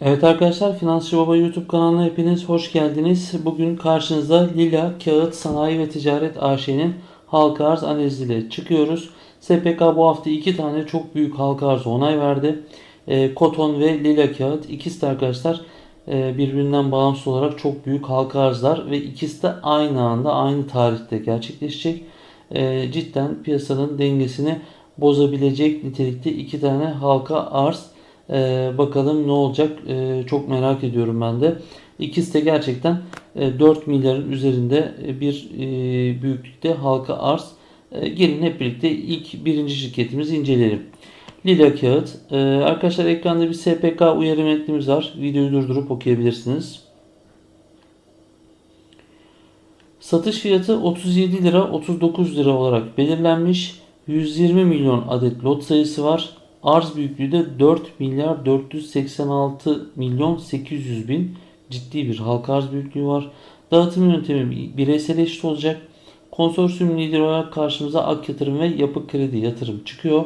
Evet arkadaşlar Finansçı Baba YouTube kanalına hepiniz hoş geldiniz. Bugün karşınızda Lila Kağıt Sanayi ve Ticaret AŞ'nin halka arz analiziyle çıkıyoruz. SPK bu hafta iki tane çok büyük halka arz onay verdi. E, Koton ve Lila Kağıt ikisi de arkadaşlar e, birbirinden bağımsız olarak çok büyük halka arzlar ve ikisi de aynı anda aynı tarihte gerçekleşecek. E, cidden piyasanın dengesini bozabilecek nitelikte iki tane halka arz. Ee, bakalım ne olacak Ee, çok merak ediyorum ben de. İkisi de gerçekten e, 4 milyarın üzerinde e, bir e, büyüklükte halka arz. E, gelin hep birlikte ilk birinci şirketimizi inceleyelim. Lila Kağıt. E, arkadaşlar ekranda bir SPK uyarı metnimiz var. Videoyu durdurup okuyabilirsiniz. Satış fiyatı 37 lira 39 lira olarak belirlenmiş. 120 milyon adet lot sayısı var. Arz büyüklüğü de 4 milyar 486 milyon 800 bin ciddi bir halka arz büyüklüğü var. Dağıtım yöntemi bireysel eşit olacak. Konsorsiyum lideri olarak karşımıza Ak Yatırım ve Yapı Kredi Yatırım çıkıyor.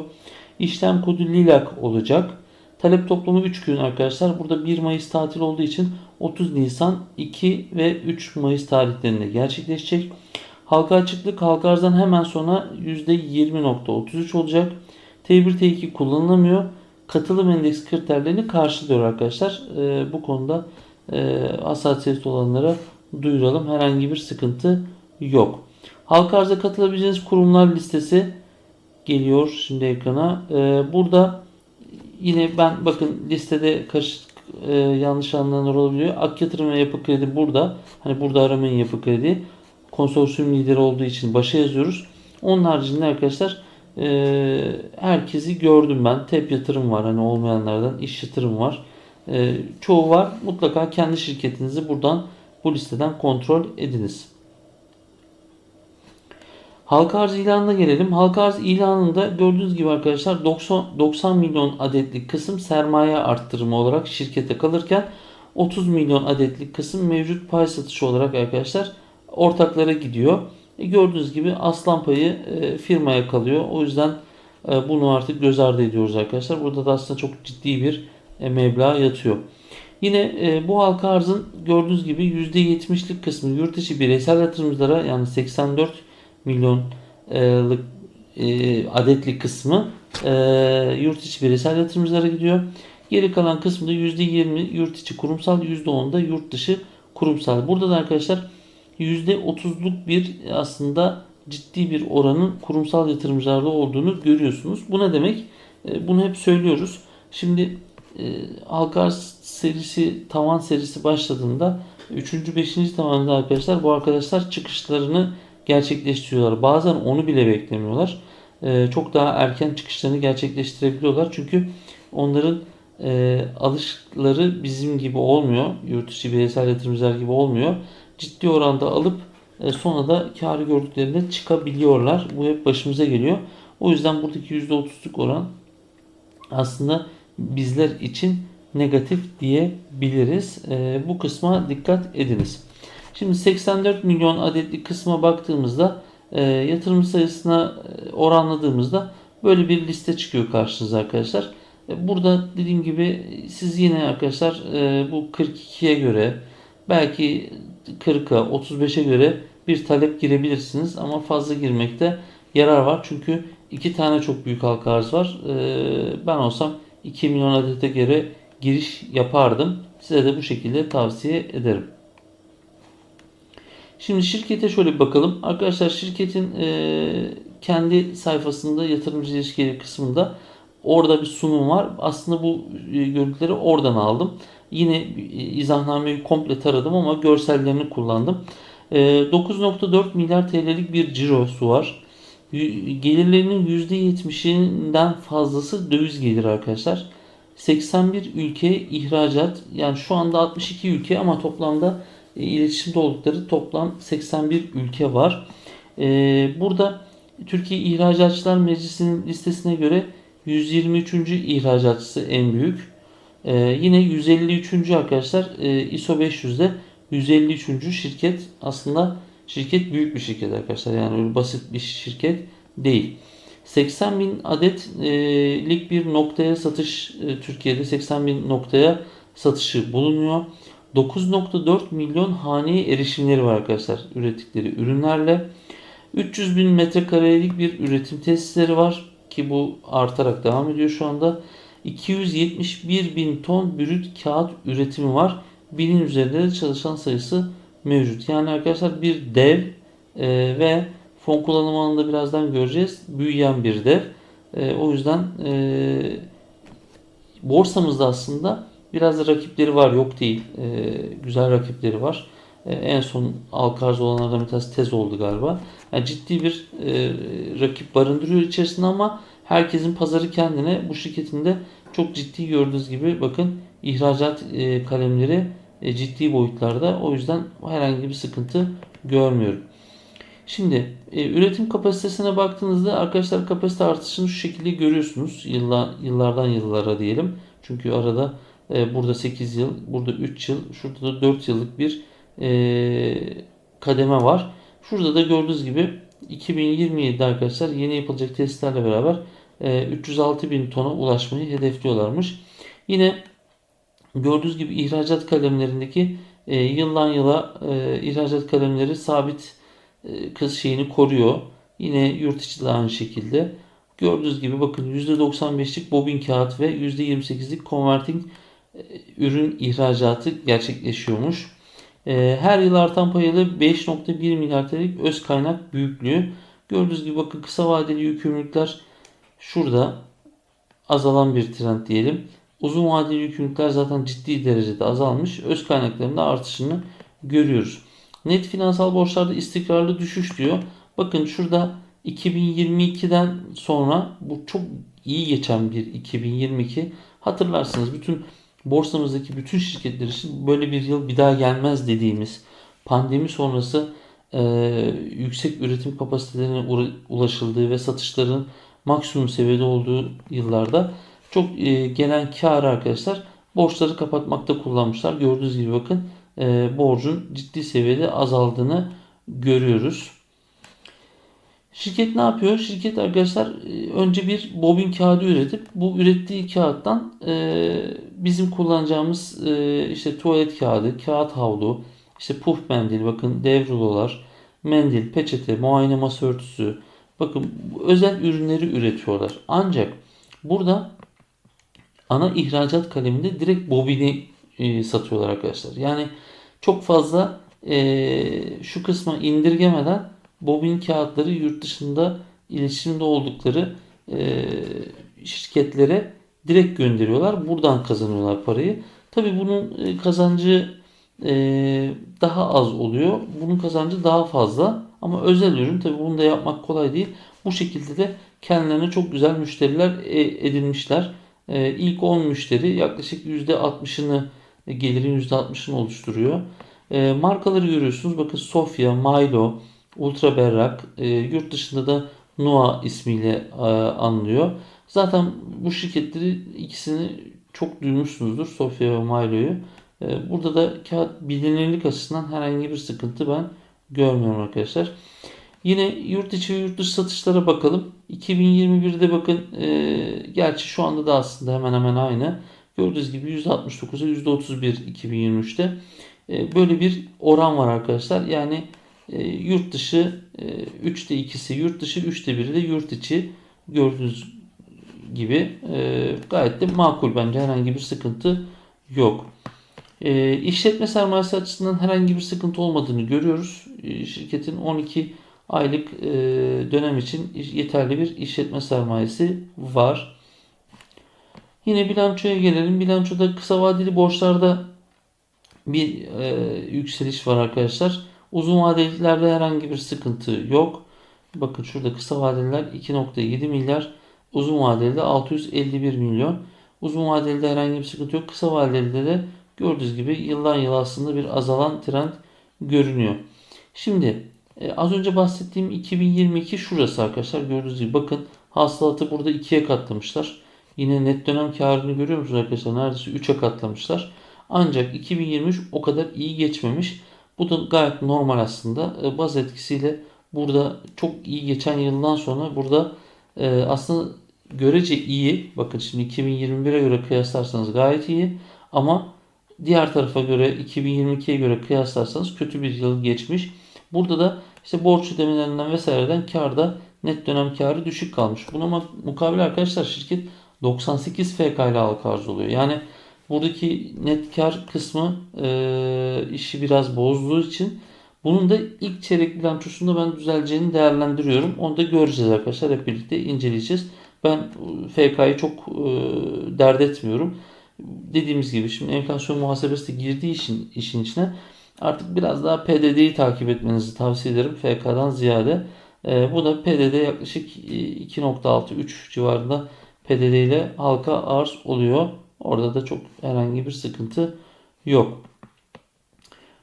İşlem kodu LILAK olacak. Talep toplamı 3 gün arkadaşlar. Burada 1 Mayıs tatil olduğu için 30 Nisan 2 ve 3 Mayıs tarihlerinde gerçekleşecek. Halka açıklık halka arzdan hemen sonra %20.33 olacak. T1 T2 kullanılamıyor. Katılım endeks kriterlerini karşılıyor arkadaşlar. E, bu konuda e, hassasiyet olanlara duyuralım. Herhangi bir sıkıntı yok. Halka arza katılabileceğiniz kurumlar listesi geliyor şimdi ekrana. E, burada yine ben bakın listede karışık e, yanlış anlayanlar olabiliyor. Ak yatırım ve yapı kredi burada. Hani burada aramayın yapı kredi. Konsorsiyum lideri olduğu için başa yazıyoruz. Onun haricinde arkadaşlar e, herkesi gördüm ben. Tep yatırım var hani olmayanlardan iş yatırım var. E, çoğu var. Mutlaka kendi şirketinizi buradan bu listeden kontrol ediniz. Halka arz ilanına gelelim. Halka arz ilanında gördüğünüz gibi arkadaşlar 90, 90 milyon adetlik kısım sermaye arttırımı olarak şirkete kalırken 30 milyon adetlik kısım mevcut pay satışı olarak arkadaşlar ortaklara gidiyor. E gördüğünüz gibi aslan payı e, firmaya kalıyor. O yüzden e, bunu artık göz ardı ediyoruz arkadaşlar. Burada da aslında çok ciddi bir meblağ yatıyor. Yine bu halka arzın gördüğünüz gibi %70'lik kısmı yurt dışı bireysel yatırımcılara yani 84 milyonlık adetlik kısmı yurt içi bireysel yatırımcılara gidiyor. Geri kalan kısmı da %20 yurt içi kurumsal %10 da yurt dışı kurumsal. Burada da arkadaşlar %30'luk bir aslında ciddi bir oranın kurumsal yatırımcılarda olduğunu görüyorsunuz. Bu ne demek? E, bunu hep söylüyoruz. Şimdi e, halka serisi tavan serisi başladığında 3. 5. tavanda arkadaşlar bu arkadaşlar çıkışlarını gerçekleştiriyorlar. Bazen onu bile beklemiyorlar. E, çok daha erken çıkışlarını gerçekleştirebiliyorlar. Çünkü onların e, alışları bizim gibi olmuyor. Yurt dışı bireysel yatırımcılar gibi olmuyor ciddi oranda alıp e, sonra da karı gördüklerinde çıkabiliyorlar. Bu hep başımıza geliyor. O yüzden buradaki %30'luk oran aslında bizler için negatif diyebiliriz. E, bu kısma dikkat ediniz. Şimdi 84 milyon adetli kısma baktığımızda e, yatırım sayısına oranladığımızda böyle bir liste çıkıyor karşınıza arkadaşlar. Burada dediğim gibi siz yine arkadaşlar bu 42'ye göre belki 40'a 35'e göre bir talep girebilirsiniz ama fazla girmekte yarar var. Çünkü iki tane çok büyük halka arz var. Ee, ben olsam 2 milyon adete göre giriş yapardım. Size de bu şekilde tavsiye ederim. Şimdi şirkete şöyle bir bakalım. Arkadaşlar şirketin e, kendi sayfasında yatırımcı ilişkileri kısmında orada bir sunum var. Aslında bu e, görüntüleri oradan aldım. Yine e, izahnameyi komple taradım ama görsellerini kullandım. 9.4 e, milyar TL'lik bir cirosu var. Gelirlerinin %70'inden fazlası döviz gelir arkadaşlar. 81 ülke ihracat yani şu anda 62 ülke ama toplamda iletişimde oldukları toplam 81 ülke var. Burada Türkiye İhracatçılar Meclisi'nin listesine göre 123. ihracatçısı en büyük. Ee, yine 153. arkadaşlar e, ISO 500'de 153. şirket aslında şirket büyük bir şirket arkadaşlar. Yani öyle basit bir şirket değil. 80 bin adetlik bir noktaya satış e, Türkiye'de 80 bin noktaya satışı bulunuyor. 9.4 milyon haneye erişimleri var arkadaşlar ürettikleri ürünlerle. 300 bin metrekarelik bir üretim tesisleri var ki bu artarak devam ediyor şu anda. 271 bin ton brüt kağıt üretimi var. Binin üzerinde de çalışan sayısı mevcut. Yani arkadaşlar bir dev e, ve fon kullanım alanında birazdan göreceğiz. Büyüyen bir dev. E, o yüzden e, borsamızda aslında biraz da rakipleri var. Yok değil. E, güzel rakipleri var. E, en son halka arz olanlardan bir tanesi tez oldu galiba. Yani ciddi bir e, rakip barındırıyor içerisinde ama herkesin pazarı kendine. Bu şirketin de çok ciddi gördüğünüz gibi bakın ihracat e, kalemleri e, ciddi boyutlarda. O yüzden herhangi bir sıkıntı görmüyorum. Şimdi e, üretim kapasitesine baktığınızda arkadaşlar kapasite artışını şu şekilde görüyorsunuz. Yılla, yıllardan yıllara diyelim. Çünkü arada e, burada 8 yıl, burada 3 yıl, şurada da 4 yıllık bir e, kademe var. Şurada da gördüğünüz gibi 2027'de arkadaşlar yeni yapılacak testlerle beraber e, 306 bin tona ulaşmayı hedefliyorlarmış. Yine gördüğünüz gibi ihracat kalemlerindeki e, yıldan yıla e, ihracat kalemleri sabit e, kız şeyini koruyor. Yine yurt içi de aynı şekilde. Gördüğünüz gibi bakın %95'lik bobin kağıt ve %28'lik converting e, ürün ihracatı gerçekleşiyormuş. E, her yıl artan payıyla 5.1 milyar TL'lik öz kaynak büyüklüğü. Gördüğünüz gibi bakın kısa vadeli yükümlülükler şurada azalan bir trend diyelim. Uzun vadeli yükümlülükler zaten ciddi derecede azalmış. Öz kaynaklarında artışını görüyoruz. Net finansal borçlarda istikrarlı düşüş diyor. Bakın şurada 2022'den sonra bu çok iyi geçen bir 2022. Hatırlarsınız bütün borsamızdaki bütün şirketler için böyle bir yıl bir daha gelmez dediğimiz pandemi sonrası e, yüksek üretim kapasitelerine ulaşıldığı ve satışların maksimum seviyede olduğu yıllarda çok e, gelen kar arkadaşlar borçları kapatmakta kullanmışlar. Gördüğünüz gibi bakın e, borcun ciddi seviyede azaldığını görüyoruz. Şirket ne yapıyor? Şirket arkadaşlar e, önce bir bobin kağıdı üretip bu ürettiği kağıttan e, bizim kullanacağımız e, işte tuvalet kağıdı, kağıt havlu, işte puf mendil, bakın dev rulolar, mendil, peçete, muayene masa örtüsü, bakın özel ürünleri üretiyorlar. Ancak burada ana ihracat kaleminde direkt bobini e, satıyorlar arkadaşlar. Yani çok fazla e, şu kısma indirgemeden bobin kağıtları yurt dışında iletişimde oldukları e, şirketlere direkt gönderiyorlar. Buradan kazanıyorlar parayı. Tabi bunun e, kazancı e, daha az oluyor. Bunun kazancı daha fazla. Ama özel ürün tabi bunu da yapmak kolay değil. Bu şekilde de kendilerine çok güzel müşteriler e, edinmişler. E, ilk 10 müşteri yaklaşık %60'ını gelirin %60'ını oluşturuyor. E, markaları görüyorsunuz. Bakın Sofia, Milo, Ultra Berrak, e, yurt dışında da Noa ismiyle e, anılıyor. Zaten bu şirketleri ikisini çok duymuşsunuzdur. Sofia ve Milo'yu. E, burada da kağıt bilinirlik açısından herhangi bir sıkıntı ben görmüyorum arkadaşlar. Yine yurt içi ve yurt dışı satışlara bakalım. 2021'de bakın e, gerçi şu anda da aslında hemen hemen aynı. Gördüğünüz gibi %69'a %31 2023'te. E, böyle bir oran var arkadaşlar. Yani e, yurt dışı e, 3'te 2'si yurt dışı 3'te 1'i de yurt içi gördüğünüz gibi e, gayet de makul bence herhangi bir sıkıntı yok. E, işletme sermayesi açısından herhangi bir sıkıntı olmadığını görüyoruz. E, şirketin 12 aylık e, dönem için yeterli bir işletme sermayesi var. Yine bilançoya gelelim. Bilançoda kısa vadeli borçlarda bir e, yükseliş var arkadaşlar. Uzun vadelilerde herhangi bir sıkıntı yok. Bakın şurada kısa vadeliler 2.7 milyar. Uzun vadeli 651 milyon. Uzun vadeli herhangi bir sıkıntı yok. Kısa vadeli de gördüğünüz gibi yıldan yıla aslında bir azalan trend görünüyor. Şimdi e, az önce bahsettiğim 2022 şurası arkadaşlar. Gördüğünüz gibi bakın hasılatı burada ikiye katlamışlar. Yine net dönem karını görüyor musunuz arkadaşlar? Neredeyse 3'e katlamışlar. Ancak 2023 o kadar iyi geçmemiş. Bu da gayet normal aslında. E, baz etkisiyle burada çok iyi geçen yıldan sonra burada e, aslında görece iyi. Bakın şimdi 2021'e göre kıyaslarsanız gayet iyi. Ama diğer tarafa göre 2022'ye göre kıyaslarsanız kötü bir yıl geçmiş. Burada da işte borç ödemelerinden vesaireden karda net dönem karı düşük kalmış. Buna mukabil arkadaşlar şirket 98 FK ile halka arz oluyor. Yani buradaki net kar kısmı e, işi biraz bozduğu için bunun da ilk çeyrek bilançosunda ben düzeleceğini değerlendiriyorum. Onu da göreceğiz arkadaşlar. Hep birlikte inceleyeceğiz. Ben FK'yı çok e, dert etmiyorum. Dediğimiz gibi şimdi enflasyon muhasebesi de girdiği için işin içine artık biraz daha PDD'yi takip etmenizi tavsiye ederim FK'dan ziyade. E, bu da PDD yaklaşık 2.6-3 civarında PDD ile halka arz oluyor. Orada da çok herhangi bir sıkıntı yok.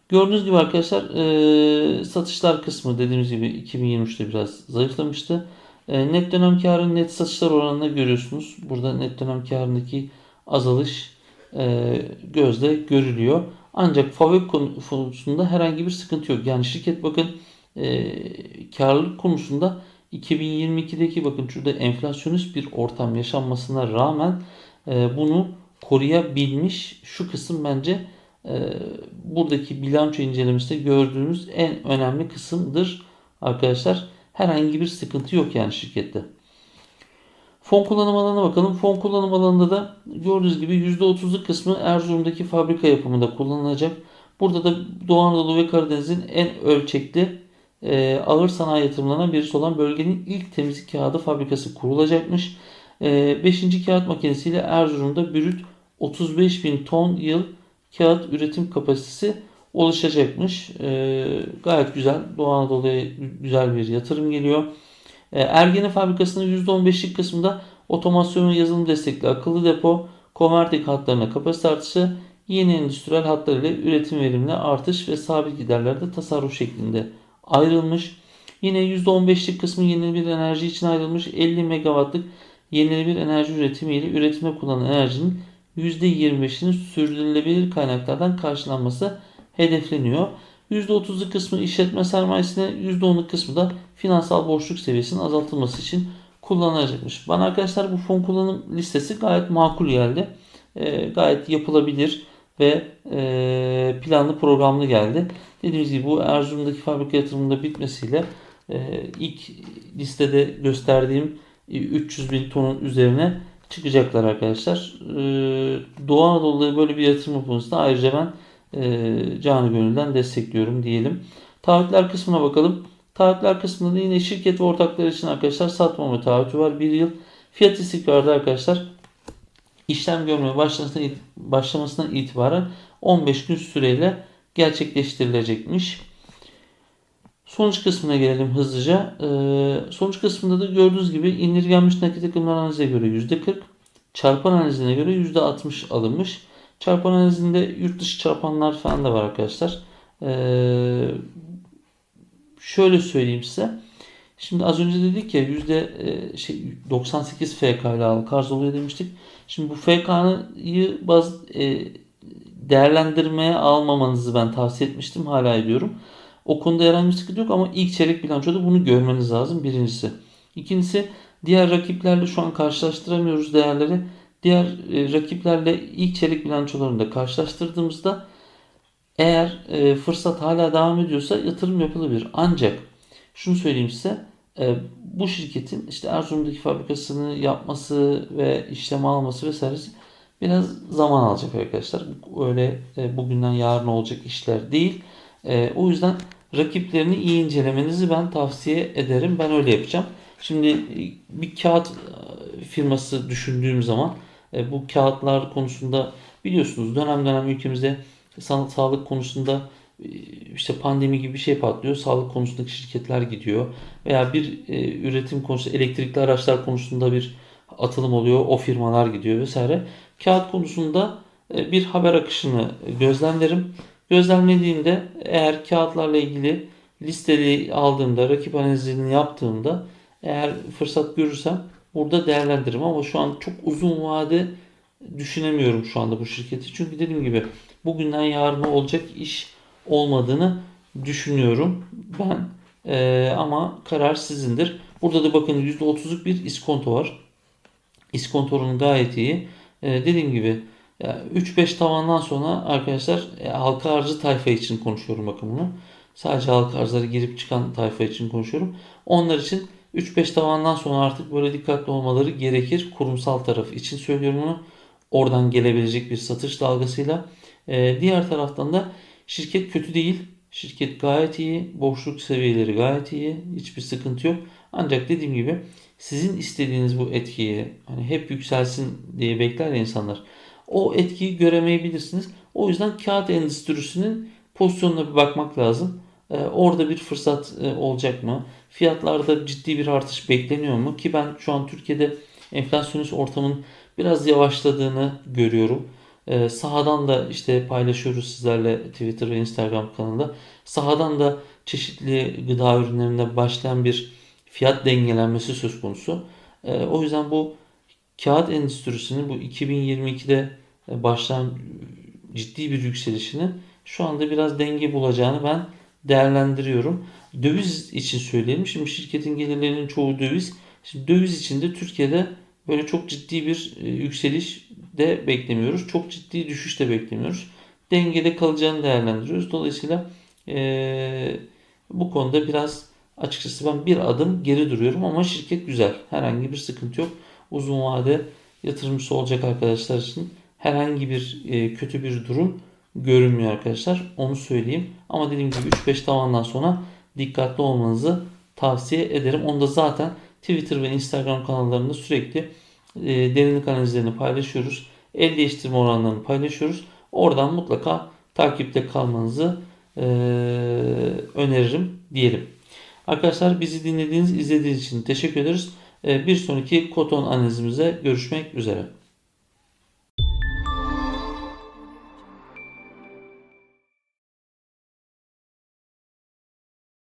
Gördüğünüz gibi arkadaşlar e, satışlar kısmı dediğimiz gibi 2023'te biraz zayıflamıştı. E, net dönem karı net satışlar oranında görüyorsunuz. Burada net dönem karındaki azalış e, gözle görülüyor. Ancak FAVÖK konusunda herhangi bir sıkıntı yok. Yani şirket bakın e, karlılık konusunda 2022'deki bakın şurada enflasyonist bir ortam yaşanmasına rağmen e, bunu koruyabilmiş. Şu kısım bence e, buradaki bilanço incelemesinde gördüğünüz en önemli kısımdır arkadaşlar. Herhangi bir sıkıntı yok yani şirkette. Fon kullanım alanına bakalım. Fon kullanım alanında da gördüğünüz gibi %30'luk kısmı Erzurum'daki fabrika yapımında kullanılacak. Burada da Doğu Anadolu ve Karadeniz'in en ölçekli e, ağır sanayi yatırımlarından birisi olan bölgenin ilk temizlik kağıdı fabrikası kurulacakmış. 5. E, kağıt makinesiyle Erzurum'da brüt 35 bin ton yıl kağıt üretim kapasitesi oluşacakmış. E, gayet güzel. Doğu Anadolu'ya güzel bir yatırım geliyor. E, Ergene fabrikasının %15'lik kısmında otomasyon yazılım destekli akıllı depo, konvertik hatlarına kapasite artışı, yeni endüstriyel hatlar ile üretim verimine artış ve sabit giderlerde tasarruf şeklinde ayrılmış. Yine %15'lik kısmı yenilenebilir enerji için ayrılmış 50 megawattlık yenilenebilir enerji üretimi ile üretimde kullanılan enerjinin %25'inin sürdürülebilir kaynaklardan karşılanması hedefleniyor. %30'luk kısmı işletme sermayesine, %10'luk kısmı da finansal borçluk seviyesinin azaltılması için kullanılacakmış. Bana arkadaşlar bu fon kullanım listesi gayet makul geldi. E, gayet yapılabilir ve e, planlı programlı geldi. Dediğimiz gibi bu Erzurum'daki fabrika yatırımında bitmesiyle e, ilk listede gösterdiğim 300 bin tonun üzerine çıkacaklar arkadaşlar. E, Doğu Anadolu'da böyle bir yatırım konusunda ayrıca ben e, canı gönülden destekliyorum diyelim. Taahhütler kısmına bakalım. Taahhütler kısmında da yine şirket ve ortaklar için arkadaşlar satmama taahhütü var. Bir yıl fiyat istikrarı arkadaşlar işlem görmeye başlamasından itibaren 15 gün süreyle gerçekleştirilecekmiş. Sonuç kısmına gelelim hızlıca. Ee, sonuç kısmında da gördüğünüz gibi indirgenmiş nakit akımlar analize göre %40, çarpan analizine göre %60 alınmış. Çarpan analizinde yurt dışı çarpanlar falan da var arkadaşlar. Ee, şöyle söyleyeyim size. Şimdi az önce dedik ya yüzde e, şey 98 FK ile halka arz oluyor demiştik. Şimdi bu FK'yı baz e, değerlendirmeye almamanızı ben tavsiye etmiştim. Hala ediyorum. O konuda herhangi bir sıkıntı yok ama ilk çeyrek bilançoda bunu görmeniz lazım. Birincisi. İkincisi diğer rakiplerle şu an karşılaştıramıyoruz değerleri. Diğer e, rakiplerle ilk çeyrek bilançolarında karşılaştırdığımızda eğer e, fırsat hala devam ediyorsa yatırım yapılabilir. Ancak şunu söyleyeyim size e, bu şirketin işte Erzurum'daki fabrikasını yapması ve işlem alması vesairesi biraz zaman alacak arkadaşlar. Öyle e, bugünden yarın olacak işler değil. E, o yüzden rakiplerini iyi incelemenizi ben tavsiye ederim. Ben öyle yapacağım. Şimdi e, bir kağıt e, firması düşündüğüm zaman e, bu kağıtlar konusunda biliyorsunuz dönem dönem ülkemizde sağlık konusunda işte pandemi gibi bir şey patlıyor. Sağlık konusundaki şirketler gidiyor. Veya bir üretim konusunda elektrikli araçlar konusunda bir atılım oluyor. O firmalar gidiyor vesaire. Kağıt konusunda bir haber akışını gözlemlerim. Gözlemlediğimde eğer kağıtlarla ilgili listeli aldığımda, rakip analizini yaptığımda eğer fırsat görürsem burada değerlendiririm ama şu an çok uzun vade düşünemiyorum şu anda bu şirketi. Çünkü dediğim gibi bugünden yarına olacak iş olmadığını düşünüyorum ben. Ee, ama karar sizindir. Burada da bakın %30'luk bir iskonto var. İskonto oranı gayet iyi. Ee, dediğim gibi 3-5 tavandan sonra arkadaşlar halka arzı tayfa için konuşuyorum bakın bunu. Sadece halka arzlara girip çıkan tayfa için konuşuyorum. Onlar için 3-5 tavandan sonra artık böyle dikkatli olmaları gerekir. Kurumsal taraf için söylüyorum bunu. Oradan gelebilecek bir satış dalgasıyla. Ee, diğer taraftan da şirket kötü değil. Şirket gayet iyi. Boşluk seviyeleri gayet iyi. Hiçbir sıkıntı yok. Ancak dediğim gibi sizin istediğiniz bu etkiyi hani hep yükselsin diye bekler ya insanlar. O etkiyi göremeyebilirsiniz. O yüzden kağıt endüstrisinin pozisyonuna bir bakmak lazım. Ee, orada bir fırsat e, olacak mı? Fiyatlarda ciddi bir artış bekleniyor mu? Ki ben şu an Türkiye'de enflasyonist ortamın biraz yavaşladığını görüyorum. Ee, sahadan da işte paylaşıyoruz sizlerle Twitter ve Instagram kanalında. Sahadan da çeşitli gıda ürünlerinde başlayan bir fiyat dengelenmesi söz konusu. Ee, o yüzden bu kağıt endüstrisinin bu 2022'de başlayan ciddi bir yükselişini şu anda biraz denge bulacağını ben değerlendiriyorum. Döviz için söyleyelim. Şimdi şirketin gelirlerinin çoğu döviz. Şimdi döviz içinde Türkiye'de böyle çok ciddi bir e, yükseliş de beklemiyoruz. Çok ciddi düşüş de beklemiyoruz. Dengede kalacağını değerlendiriyoruz. Dolayısıyla e, bu konuda biraz açıkçası ben bir adım geri duruyorum ama şirket güzel. Herhangi bir sıkıntı yok. Uzun vade yatırımcısı olacak arkadaşlar için herhangi bir e, kötü bir durum görünmüyor arkadaşlar. Onu söyleyeyim. Ama dediğim gibi 3-5 tavandan sonra dikkatli olmanızı tavsiye ederim. Onu da zaten Twitter ve Instagram kanallarında sürekli e, derinlik analizlerini paylaşıyoruz. El değiştirme oranlarını paylaşıyoruz. Oradan mutlaka takipte kalmanızı e, öneririm diyelim. Arkadaşlar bizi dinlediğiniz, izlediğiniz için teşekkür ederiz. E, bir sonraki koton analizimize görüşmek üzere.